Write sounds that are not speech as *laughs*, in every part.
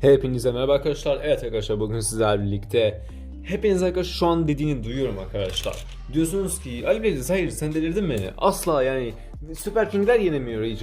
Hepinize merhaba arkadaşlar. Evet arkadaşlar bugün sizlerle birlikte Hepiniz arkadaşlar şu an dediğini duyuyorum arkadaşlar. Diyorsunuz ki Ali Bey hayır sen delirdin beni. Asla yani Super King'ler yenemiyor Ray.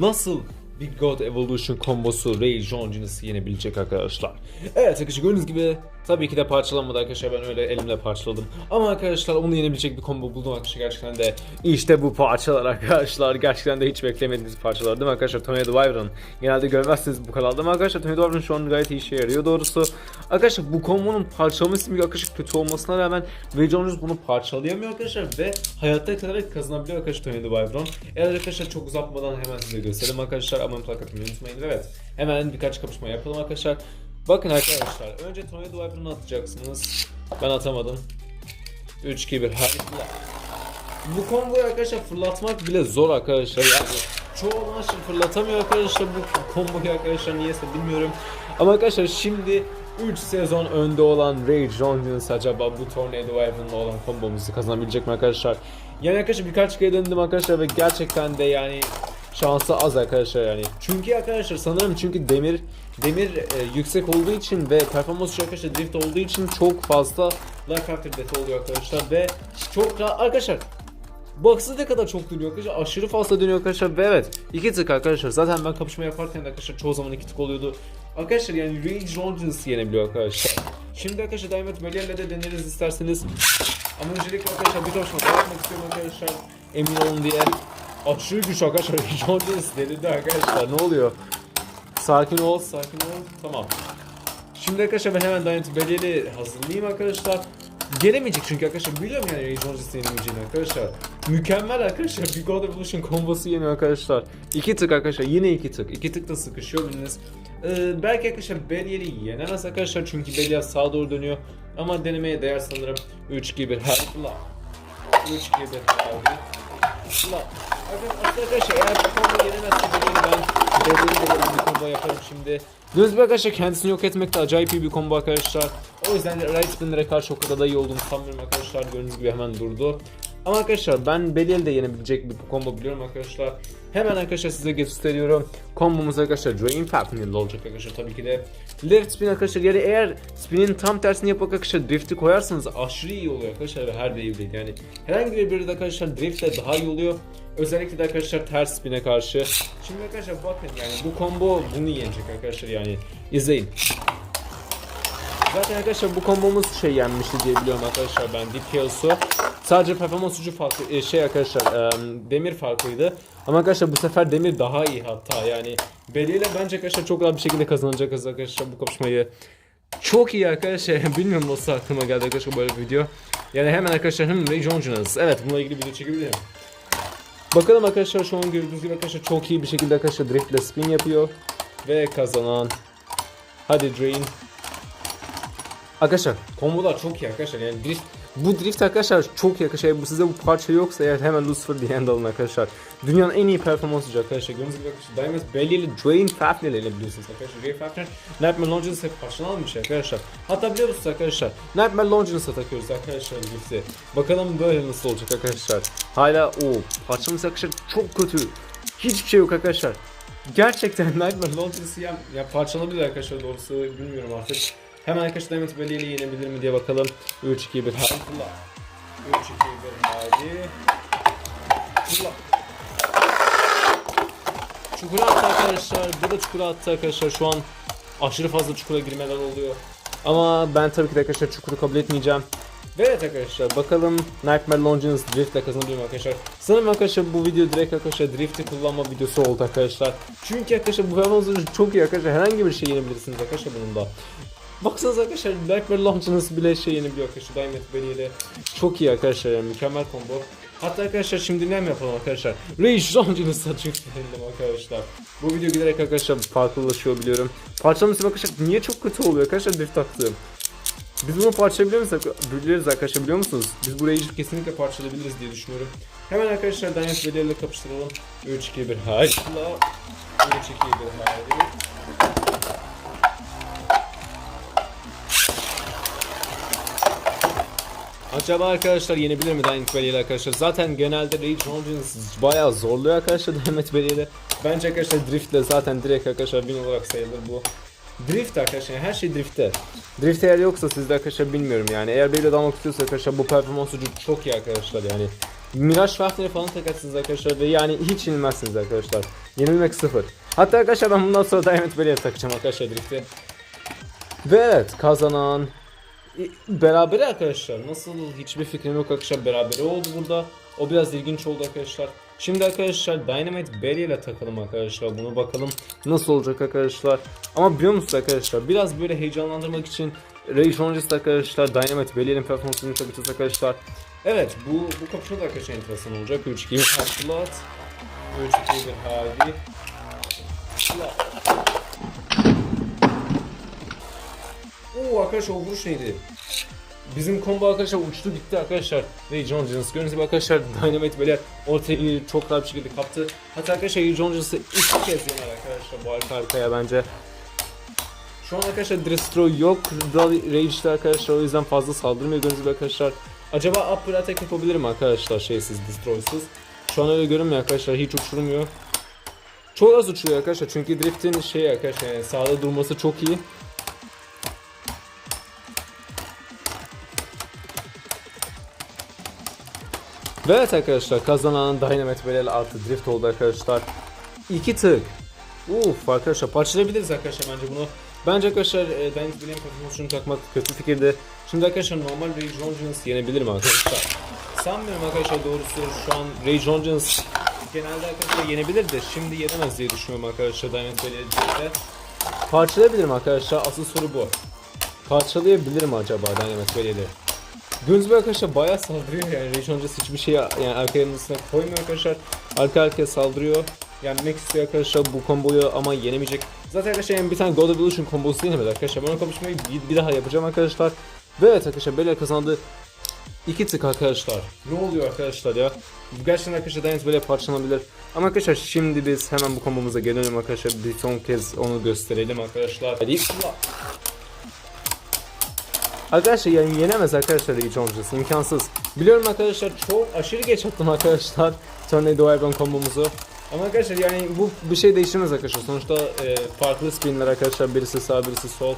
Nasıl Big God Evolution kombosu Ray John Jones'ı yenebilecek arkadaşlar. Evet arkadaşlar gördüğünüz gibi tabii ki de parçalanmadı arkadaşlar ben öyle elimle parçaladım. Ama arkadaşlar onu yenebilecek bir combo buldum arkadaşlar gerçekten de işte bu parçalar arkadaşlar. Gerçekten de hiç beklemediğiniz parçalar değil mi arkadaşlar? Tornado Wyvern. Genelde görmezsiniz bu kanalda ama arkadaşlar Tornado Wyvern şu an gayet iyi işe yarıyor doğrusu. Arkadaşlar bu kombonun parçalama ismi arkadaşlar kötü olmasına rağmen Ray Jones bunu parçalayamıyor arkadaşlar ve hayatta kalarak kazanabiliyor arkadaşlar Tornado Wyvern. Eğer arkadaşlar çok uzatmadan hemen size göstereyim arkadaşlar mutlaka atmayı unutmayın. Evet hemen birkaç kapışma yapalım arkadaşlar. Bakın arkadaşlar önce Tornado Wyvern'ı atacaksınız. Ben atamadım. 3 2 1 harika. Bu komboyu arkadaşlar fırlatmak bile zor arkadaşlar yani çoğu maç fırlatamıyor arkadaşlar bu komboyu arkadaşlar niyeyse bilmiyorum. Ama arkadaşlar şimdi 3 sezon önde olan Ray Jones acaba bu Tornado Wyvern'la olan kombomuzu kazanabilecek mi arkadaşlar? Yani arkadaşlar birkaç kere denedim arkadaşlar ve gerçekten de yani şansı az arkadaşlar yani. Çünkü arkadaşlar sanırım çünkü demir demir e, yüksek olduğu için ve performans arkadaşlar drift olduğu için çok fazla life factor death oluyor arkadaşlar ve çok arkadaşlar Baksı ne kadar çok dönüyor arkadaşlar. Aşırı fazla dönüyor arkadaşlar. Ve evet iki tık arkadaşlar. Zaten ben kapışma yaparken arkadaşlar çoğu zaman iki tık oluyordu. Arkadaşlar yani Ray Jones yenebiliyor arkadaşlar. Şimdi arkadaşlar Diamond Melia'yla de deneriz isterseniz. Ama öncelikle arkadaşlar bir kapışma yapmak istiyorum arkadaşlar. Emin olun diye. Aşırı güç arkadaşlar. Jones delirdi arkadaşlar. Ne oluyor? Sakin ol, sakin ol. Tamam. Şimdi arkadaşlar ben hemen Diamond Melia'yı hazırlayayım arkadaşlar. Gelemeyecek çünkü arkadaşlar biliyorum yani Ray Jones'u yenemeyeceğini arkadaşlar. Mükemmel arkadaşlar Big God Evolution kombosu yeniyor arkadaşlar. İki tık arkadaşlar yine iki tık. İki tık da sıkışıyor biliniz. Ee, belki arkadaşlar Belial'i yenemez arkadaşlar çünkü Belial sağa doğru dönüyor. Ama denemeye değer sanırım. 3 2 1 hadi fırla. 3 2 1 hadi. Fırla. Arkadaşlar arkadaşlar eğer bu kombo yenemezse ben Belial'i de bir kombo yaparım şimdi. Göz bir arkadaşlar kendisini yok etmekte acayip iyi bir combo arkadaşlar. O yüzden Right Spinner'e karşı o kadar da iyi olduğunu sanmıyorum arkadaşlar. Gördüğünüz gibi hemen durdu. Ama arkadaşlar ben Belial'i de yenebilecek bir combo biliyorum arkadaşlar. Hemen arkadaşlar size gösteriyorum. Kombomuz arkadaşlar Drain Fapnil olacak arkadaşlar tabii ki de. Left spin arkadaşlar yani eğer spinin tam tersini yapıp arkadaşlar drift'i koyarsanız aşırı iyi oluyor arkadaşlar ve her wave'de yani. Herhangi bir birde arkadaşlar driftle daha iyi oluyor. Özellikle de arkadaşlar ters spin'e karşı. Şimdi arkadaşlar bakın yani bu combo bunu yenecek arkadaşlar yani. izleyin. Zaten arkadaşlar bu kombomuz şey yenmişti diye biliyorum arkadaşlar ben Deep Chaos'u. Sadece performans ucu farklı e, şey arkadaşlar demir farklıydı. Ama arkadaşlar bu sefer demir daha iyi hatta yani Beli ile bence arkadaşlar çok rahat bir şekilde kazanacağız arkadaşlar bu kapışmayı. Çok iyi arkadaşlar. *laughs* Bilmiyorum nasıl aklıma geldi arkadaşlar böyle bir video. Yani hemen arkadaşlar hem Ray. Evet bununla ilgili video çekebilirim. Bakalım arkadaşlar şu an gördüğünüz gibi arkadaşlar çok iyi bir şekilde arkadaşlar drift ile spin yapıyor. Ve kazanan. Hadi Drain. Arkadaşlar kombolar çok iyi arkadaşlar yani drift bu drift arkadaşlar çok iyi arkadaşlar bu size bu parça yoksa eğer hemen Lucifer diye alın arkadaşlar. Dünyanın en iyi performansıcı arkadaşlar. Gördüğünüz gibi arkadaşlar Diamond Belly ile Drain Fafnir ile biliyorsunuz arkadaşlar. Drain Fafnir Nightmare Longinus hep parçalı almış arkadaşlar. Hatta biliyor musunuz arkadaşlar? Nightmare Longinus'a takıyoruz arkadaşlar drifti bakalım böyle nasıl olacak arkadaşlar. Hala o parçamız arkadaşlar çok kötü. Hiçbir şey yok arkadaşlar. Gerçekten *laughs* Nightmare Longinus'ı ya, ya parçalanabilir arkadaşlar doğrusu. Bilmiyorum artık Hemen arkadaşlar Diamond Belly ile yenebilir mi diye bakalım. 3 2 1 hadi fırla. 3 2 1 hadi. Fırla. Çukura attı arkadaşlar. Bu da çukura attı arkadaşlar. Şu an aşırı fazla çukura girmeler oluyor. Ama ben tabii ki de arkadaşlar çukuru kabul etmeyeceğim. Ve evet arkadaşlar bakalım Nightmare Longinus Drift ile kazanabiliyor mu arkadaşlar. Sanırım arkadaşlar bu video direkt arkadaşlar Drift'i kullanma videosu oldu arkadaşlar. Çünkü arkadaşlar bu performansı çok iyi arkadaşlar. Herhangi bir şey yenebilirsiniz arkadaşlar bunun da. Baksanıza arkadaşlar Blackberry Launch'ınız bile şey yenebiliyor arkadaşlar Diamond Berry ile. Çok iyi arkadaşlar yani mükemmel combo. Hatta arkadaşlar şimdi ne yapalım arkadaşlar? Rage Launch'ınızı drift edelim arkadaşlar. Bu video giderek arkadaşlar farklılaşıyor biliyorum. Parçalaması arkadaşlar niye çok kötü oluyor arkadaşlar drift taktığım. Biz bunu parçalayabilir miyiz? Biliriz arkadaşlar biliyor musunuz? Biz burayı kesinlikle parçalayabiliriz diye düşünüyorum. Hemen arkadaşlar Diamond Berry ile kapıştıralım. 3 2 1 haydi. 3 2 1 haydi. Acaba arkadaşlar yenebilir mi Diamond Valley ile arkadaşlar? Zaten genelde Rage Origins bayağı zorluyor arkadaşlar *laughs* Diamond Valley ile. Bence arkadaşlar Drift ile zaten direkt arkadaşlar win olarak sayılır bu. Drift arkadaşlar yani her şey driftte. Drift eğer yoksa sizde arkadaşlar bilmiyorum yani. Eğer Beyblade almak istiyorsa arkadaşlar bu performans çok iyi arkadaşlar yani. Mirage Fafner'i falan takarsınız arkadaşlar ve yani hiç yenilmezsiniz arkadaşlar. Yenilmek sıfır. Hatta arkadaşlar ben bundan sonra Diamond Bell'e takacağım arkadaşlar drifti. Ve evet kazanan Berabere arkadaşlar. Nasıl hiçbir fikrim yok arkadaşlar. Berabere oldu burada. O biraz ilginç oldu arkadaşlar. Şimdi arkadaşlar Dynamite Belly ile takalım arkadaşlar. Bunu bakalım nasıl olacak arkadaşlar. Ama biliyor musunuz arkadaşlar biraz böyle heyecanlandırmak için Ray Jones arkadaşlar Dynamite Belly'nin performansını takacağız arkadaşlar. Evet bu bu kapışma da arkadaşlar enteresan olacak. 3 2 1 Hasbulat. 3 2 1 haydi. Oo arkadaşlar o vuruş neydi? Bizim combo arkadaşlar uçtu gitti arkadaşlar. Ray John Jones gördüğünüz gibi arkadaşlar *laughs* Dynamite böyle ortaya çok rahat bir şekilde kaptı. Hatta arkadaşlar John Jones'ı iki kez yener arkadaşlar bu arka arkaya bence. Şu an arkadaşlar Destroy yok. Rage'de arkadaşlar o yüzden fazla saldırmıyor gördüğünüz gibi arkadaşlar. Acaba upper attack yapabilirim arkadaşlar şeysiz Destroy'suz. Şu an öyle görünmüyor arkadaşlar hiç uçurmuyor. Çok az uçuyor arkadaşlar çünkü Drift'in şey arkadaşlar yani sağda durması çok iyi. Ve evet arkadaşlar kazanan Dynamite Belel artı Drift oldu arkadaşlar. İki tık. Uf arkadaşlar parçalayabiliriz arkadaşlar bence bunu. Bence arkadaşlar e, Dynamite Belel'in performansını takmak kötü fikirdi. Şimdi arkadaşlar normal Ray Jones yenebilir mi arkadaşlar? Sanmıyorum arkadaşlar doğrusu şu an Ray Jones genelde arkadaşlar yenebilir de şimdi yenemez diye düşünüyorum arkadaşlar Dynamite Belel'de. Parçalayabilirim arkadaşlar asıl soru bu. Parçalayabilir mi acaba Dynamite Belel'i? Gördüğünüz arkadaşlar bayağı saldırıyor yani Rage öncesi hiçbir şey yani arka yanısına koymuyor arkadaşlar. Arka arkaya saldırıyor. Yenmek istiyor arkadaşlar bu komboyu ama yenemeyecek. Zaten arkadaşlar yani bir tane God Evolution kombosu yenemedi arkadaşlar. Ben o kapışmayı bir, bir daha yapacağım arkadaşlar. Ve evet arkadaşlar Bela kazandı. İki tık arkadaşlar. Ne oluyor arkadaşlar ya? Gerçekten arkadaşlar Dynamite böyle parçalanabilir. Ama arkadaşlar şimdi biz hemen bu kombomuza gelelim arkadaşlar. Bir son kez onu gösterelim arkadaşlar. Hadi. Arkadaşlar yani yenemez arkadaşlar Lee Jones'u imkansız. Biliyorum arkadaşlar çok aşırı geç attım arkadaşlar Tornado Airborne kombomuzu. Ama arkadaşlar yani bu bir şey değiştirmez arkadaşlar. Sonuçta e, farklı spinler arkadaşlar birisi sağ birisi sol.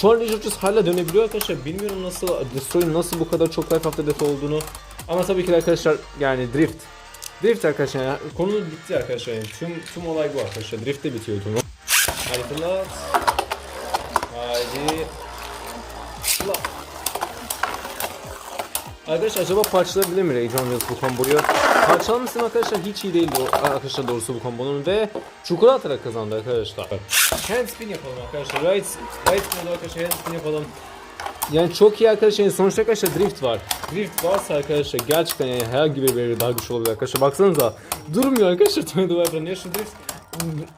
Şu an Jones hala dönebiliyor arkadaşlar. Bilmiyorum nasıl Destroy'un nasıl bu kadar çok life after death olduğunu. Ama tabii ki arkadaşlar yani drift. Drift arkadaşlar yani konu bitti arkadaşlar yani tüm tüm olay bu arkadaşlar. Drift de bitiyor tüm. Haydi fırlat. Haydi. Fırlat. Arkadaşlar acaba parçalayabilir mi Ray John Wills bu komboyu? Parçalamışsın arkadaşlar hiç iyi değil doğ- arkadaşlar doğrusu bu kombonun ve atarak kazandı arkadaşlar. Handspin yapalım arkadaşlar. Right, right spin arkadaşlar handspin yapalım. Yani çok iyi arkadaşlar. Yani sonuçta arkadaşlar drift var. Drift varsa arkadaşlar gerçekten yani herhangi bir biri daha güçlü olabilir arkadaşlar. Baksanıza durmuyor arkadaşlar Tornado Viper'ın. Ya şu drift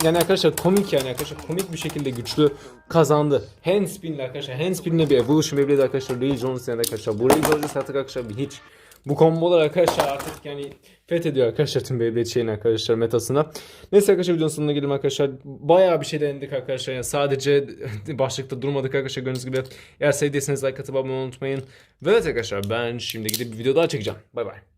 yani arkadaşlar komik yani arkadaşlar komik bir şekilde güçlü kazandı. Handspin'le arkadaşlar handspin'le bir evolution Beyblade arkadaşlar Ray Jones yani arkadaşlar. Bu Ray Jones artık arkadaşlar bir hiç bu kombolar arkadaşlar artık yani fethediyor arkadaşlar tüm Beyblade şeyini arkadaşlar metasına. Neyse arkadaşlar videonun sonuna gelelim arkadaşlar. Bayağı bir şey denedik arkadaşlar. Yani sadece *laughs* başlıkta durmadık arkadaşlar gördüğünüz gibi. Eğer sevdiyseniz like atıp abone olmayı unutmayın. Ve evet arkadaşlar ben şimdi gidip bir video daha çekeceğim. Bay bay.